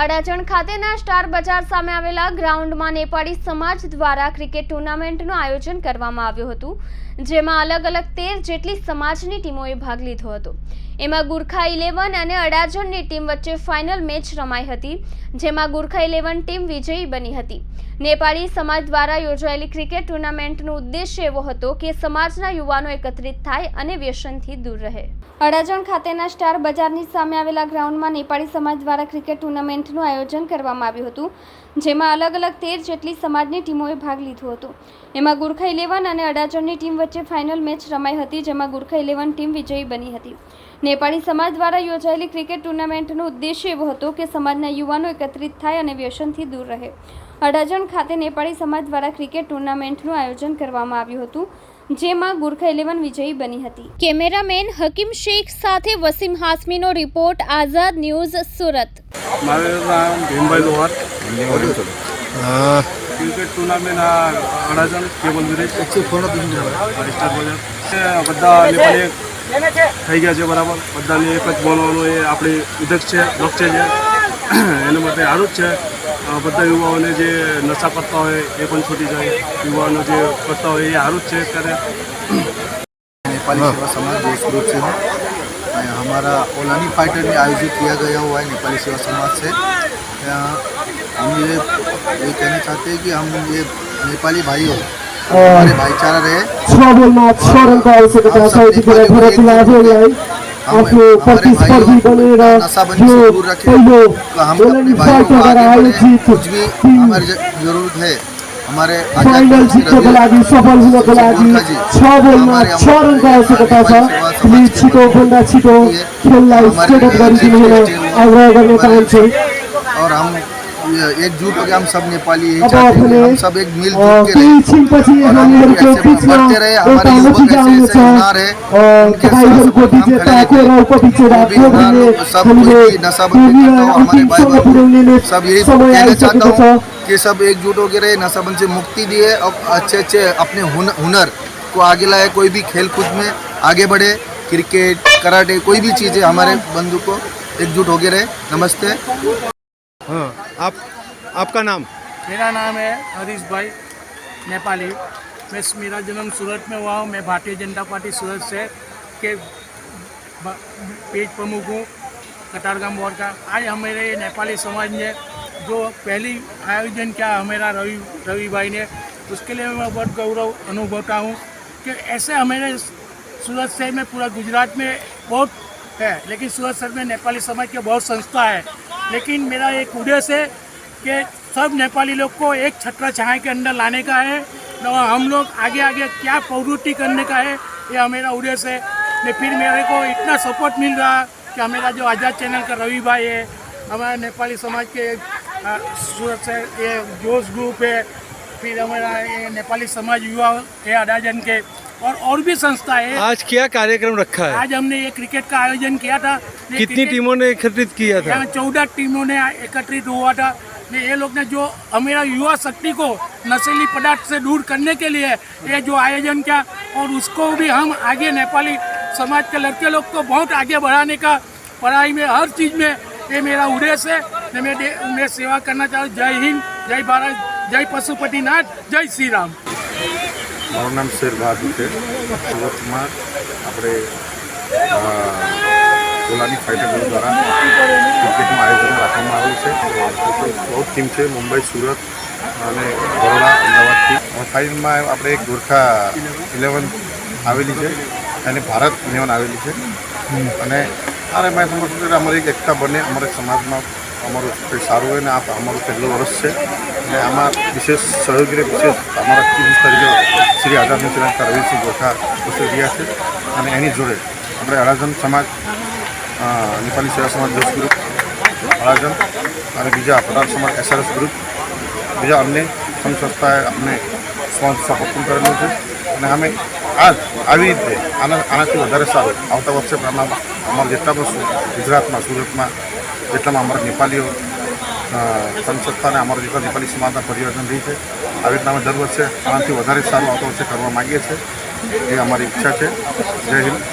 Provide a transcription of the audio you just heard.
અડાજણ ખાતેના સ્ટાર બજાર સામે આવેલા ગ્રાઉન્ડમાં નેપાળી સમાજ દ્વારા ક્રિકેટ ટુર્નામેન્ટનું આયોજન કરવામાં આવ્યું હતું, જેમાં અલગ અલગ તેર જેટલી સમાજની ટીમોએ ભાગ લીધો હતો. એમાં ગુરખા ઇલેવન અને અડાજણની ટીમ વચ્ચે ફાઇનલ મેચ રમાઈ હતી, જેમાં ગુરખા ઇલેવન ટીમ વિજયી બની હતી. નેપાળી સમાજ દ્વારા યોજાયેલી ક્રિકેટ ટુર્નામેન્ટનો ઉદ્દેશ્ય એવો હતો કે સમાજના યુવાનો એકત્રિત થાય અને વ્યસનથી દૂર રહે. અડાજણ ખાતેના સ્ટાર બજારની સામે આવેલા ગ્રાઉન્ડમાં નેપાળી સમાજ દ્વારા ક્રિકેટ ટુર્નામેન્ટનું આયોજન કરવામાં આવ્યું હતું, જેમાં અલગ અલગ તેર જેટલી સમાજની ટીમોએ ભાગ લીધો હતો. એમાં ગુરખા ઇલેવન અને અડાજણની ટીમ વચ્ચે ફાઇનલ મેચ રમાઈ હતી, જેમાં ગુરખા ઇલેવન ટીમ વિજયી બની હતી. નેપાળી સમાજ દ્વારા યોજાયેલી ક્રિકેટ ટુર્નામેન્ટનો ઉદ્દેશ્ય એવો હતો કે સમાજના યુવાનો એકત્રિત થાય અને વ્યસનથી દૂર રહે. અડાજણ ખાતે નેપાળી સમાજ દ્વારા ક્રિકેટ ટુર્નામેન્ટનું આયોજન કરવામાં આવ્યું હતું. જેમાં ગુરખા ઇલેવન વિજયી બની હતી. કેમેરામેન હકીમ શેખ સાથે વસીમ હાસમીનો રિપોર્ટ આઝાદ ન્યૂઝ સુરત. મારું નામ ભીમભાઈ લોહાર. ક્રિકેટ ટુર્નામેન્ટ આ અડાજણ કેબલ બજાર બધા નેપાળી થઈ ગયા છે બરાબર. બધાને એક જ બોલવાનું એ આપણી ઉદ્યોગ છે લક્ષ્ય છે. એના માટે સારું જ છે. બધા યુવાઓને જે નશા કરતા હોય એ પણ છૂટી જાય યુવાનો જે કરતા હોય એ સારું જ છે અત્યારે नेपाली सेवा समाज देश ग्रुप से हूँ मैं हमारा ओलानी फाइटर में आयोजित किया गया हुआ है नेपाली सेवा समाज से यहाँ हम ये ये कहना चाहते हैं कि हम ये नेपाली भाई हो हमारे भाईचारा रहे आफ्नो प्रतिस्पर्धी बनेर यो पहिलो बोलनबाट आयोजित फाइनल जित्नको लागि सफल हुनको लागि छ बोलमा छ रनको आवश्यकता छ। अनि छिटोभन्दा छिटो खेललाई स्टेट अप गरिदिनु आग्रह गर्न चाहन्छु। एकजुट हो गए हम सब नेपाली यही चाहते हैं। हम सब एक मिलजुल अ, के रहे। और हम ऐसे बढ़ते रहे, हमारे युवक ऐसे ऐसे हुनर है, उनके सब कोई नशाबंदी करता हो, हमारे भाई बहन सब यही कहना चाहता हूँ कि सब एकजुट होकर रहे नशाबंदी से मुक्ति दिए और अच्छे अच्छे अपने हुनर को आगे लाए कोई भी खेल कूद में आगे बढ़े क्रिकेट कराटे कोई भी चीज़ें हमारे बंधु को एकजुट होकर रहे। नमस्ते। हाँ। आप, आपका नाम? मेरा नाम है हरीश भाई, नेपाली। मैं मेरा जन्म सूरत में हुआ हूँ। मैं भारतीय जनता पार्टी सूरत से के पेज प्रमुख हूँ कतारगाम वार्ड का। आज हमारे नेपाली समाज ने जो पहली आयोजन किया हमारा रवि रवि भाई ने, उसके लिए मैं बहुत गौरव अनुभवता हूँ कि ऐसे हमारे सूरत शहर में पूरा गुजरात में बहुत है, लेकिन सूरत शहर में नेपाली समाज के बहुत संस्था है। लेकिन मेरा एक उद्देश्य है कि सब नेपाली लोग को एक छत्र छाया के अंदर लाने का है और हम लोग आगे आगे क्या प्रवृत्ति करने का है ये मेरा उद्देश्य है ने फिर मेरे को इतना सपोर्ट मिल रहा कि हमारा जो आज़ाद चैनल का रवि भाई है हमारा नेपाली समाज के अ, सूरत से ये जोश ग्रुप है फिर हमारा ये नेपाली समाज युवा है अडाजन के और और भी संस्था है आज क्या कार्यक्रम रखा है आज हमने ये क्रिकेट का आयोजन किया था ये कितनी क्रिकेट- टीमों ने एकत्रित किया था यहाँ चौदह टीमों ने एकत्रित हुआ था ने ये लोग ने जो हमारा युवा शक्ति को नशीली पदार्थ से दूर करने के लिए ये जो आयोजन किया और उसको भी हम आगे नेपाली समाज के लड़के लोग को बहुत आगे बढ़ाने का पढ़ाई में हर चीज़ में ये मेरा उद्देश्य है ने मैं दे- मैं सेवा करना चाहूँ जय हिंद जय भारत जय पशुपतिनाथ जय श्री राम મારું નામ શેર બહાદુર છે. સુરતમાં આપણે ઓલાની ફાઇટર દ્વારા ક્રિકેટનું આયોજન રાખવામાં આવ્યું છે. બહુ ટીમ છે, મુંબઈ, સુરત અને બરોડા, અમદાવાદથી. ફાઇનલમાં આપણે એક ગોરખા ઇલેવન આવેલી છે અને ભારત ઇલેવન આવેલી છે. અને આ રમાય અમારી એક એકતા બને, અમારા સમાજમાં અમારું કંઈ સારું હોય ને આ અમારું પહેલું વર્ષ છે. અને આમાં વિશેષ સહયોગી વિશેષ અમારા ચીફ તરીકે શ્રી આઝાદ નેતા રવિસિંહ ગોઠા ઉપસ્થિત રહ્યા છે. અને એની જોડે આપણે અડાજન સમાજ નેપાલી સેવા સમાજ દસ ગ્રુપ અડાજન અને બીજા પટાર સમાજ એસઆરએસ ગ્રુપ બીજા અન્ય સંસ્થાએ અમને સપોર્ટ પણ કરેલું છે. અને અમે આજ આવી રીતે આના, આનાથી વધારે સારું આવતા વર્ષે પણ અમારા જેટલા પણ ગુજરાતમાં, સુરતમાં જેટલામાં અમારા નેપાલીઓ અ, અને અમારા જેટલા નેપાલી સમાજના પરિવર્તન રહી છે. આવી રીતના અમે દર વર્ષે આનાથી વધારે સારું આવતા વર્ષે કરવા માગીએ છીએ. એ અમારી ઈચ્છા છે. જય હિન્દ.